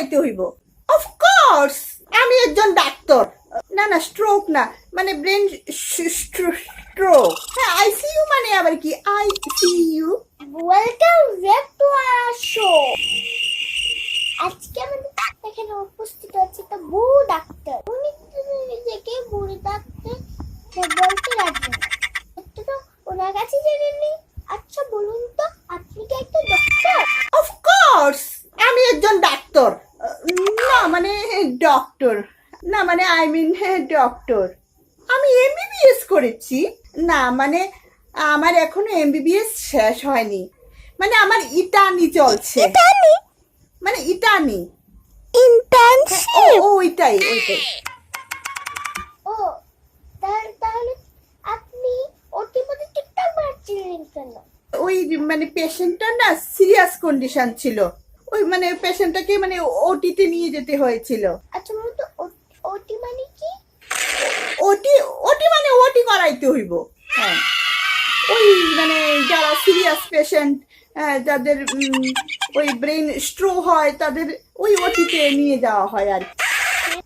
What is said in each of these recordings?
করাইতে হইব। অফকোর্স আমি একজন ডাক্তার। না না স্ট্রোক না মানে ব্রেন স্ট্রোক হ্যাঁ আইসিইউ মানে আবার কি? ICU welcome back to our show আজকে আমাদের এখানে উপস্থিত আছে একটা বুড়ো ডাক্তার। উনি নিজেকে বুড়ি ডাক্তার মানে ডক্টর না মানে আই মিন ডক্টর আমি এমবিবিএস করেছি। না মানে আমার এখনও এমবিবিএস শেষ হয়নি। মানে আমার ইটানি চলছে। মানে ইটানি। ও ও, ওইটাই ওইটাই। ও তাহলে আপনি ওটির মধ্যে টিকটক বানাচ্ছিলেন কেন? ওই মানে পেশেন্টটা না সিরিয়াস কন্ডিশন ছিল। ওই মানে পেশেন্টটাকে মানে ওটিতে নিয়ে যেতে হয়েছিল। আচ্ছা বলুন তো ওটি মানে কি? ওটি ওটি মানে ওটি করাইতে হইব। হ্যাঁ। ওই মানে যারা সিরিয়াস পেশেন্ট যাদের ওই ব্রেন স্ট্রো হয় তাদের ওই ওটিতে নিয়ে যাওয়া হয় আর কি।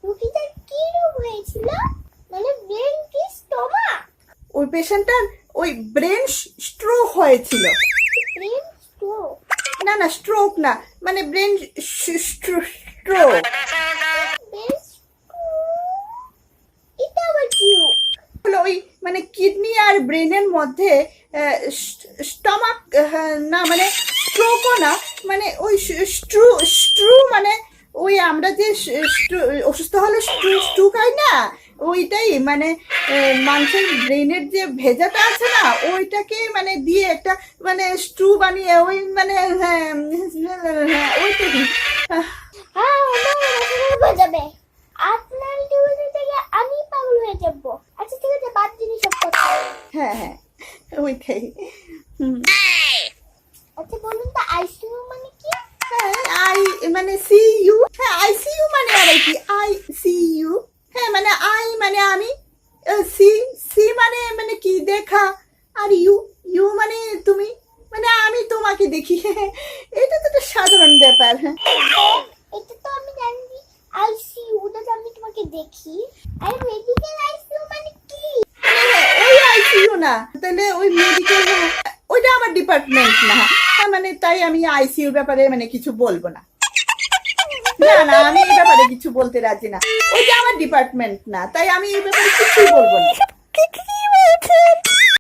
রুগীটার কি রোগ হয়েছিল? মানে ব্রেন কি স্টোমাক? ওই পেশেন্টটার ওই ব্রেন স্ট্রো হয়েছিল। না না স্ট্রোক না মানে ব্রেন স্ট্রো ব্রেন এটা আবার হলো ওই মানে কিডনি আর ব্রেনের মধ্যে স্টমাক না মানে স্ট্রোকও না মানে ওই স্ট্রু স্ট্রু মানে ওই আমরা যে অসুস্থ হলে স্ট্রু স্ট্রু খাই না? ওইটাই মানে মানুষের ব্রেনের যে ভেজাটা আছে না ওইটাকে মানে দিয়ে একটা মানে স্ট্রু বানিয়ে ওই মানে হ্যাঁ আহ, হ্যাঁ আপনার থেকে আমি পাগল হয়ে যাব। আচ্ছা ঠিক আছে বাদ দিন সব কথা। হ্যাঁ হ্যাঁ ওইটাই। আচ্ছা বলুন তো আইসিইউ মানে কি? হ্যাঁ আই মানে সি ইউ হ্যাঁ আই সি ইউ মানে আবার কি আই সি ইউ হ্যাঁ মানে আই মানে আমি সি সি মানে মানে কি দেখা আর ইউ ইউ মানে তুমি? মানে আমি তোমাকে দেখি। এটা তো একটা সাধারণ ব্যাপার। হ্যাঁ। এটা তো আমি জানি। আইসিইউ ওটা তো আমি তোমাকে দেখি। আর মেডিকেল আইসিইউ মানে কি? হ্যাঁ, ওই আইসিইউ না। তাহলে ওই মেডিকেল ওইটা আমার ডিপার্টমেন্ট না। তার মানে তাই আমি আইসিইউর ব্যাপারে মানে কিছু বলব না। না না আমি এই ব্যাপারে কিছু বলতে রাজি না। ওইটা আমার ডিপার্টমেন্ট না। তাই আমি এই ব্যাপারে কিছুই বলব না।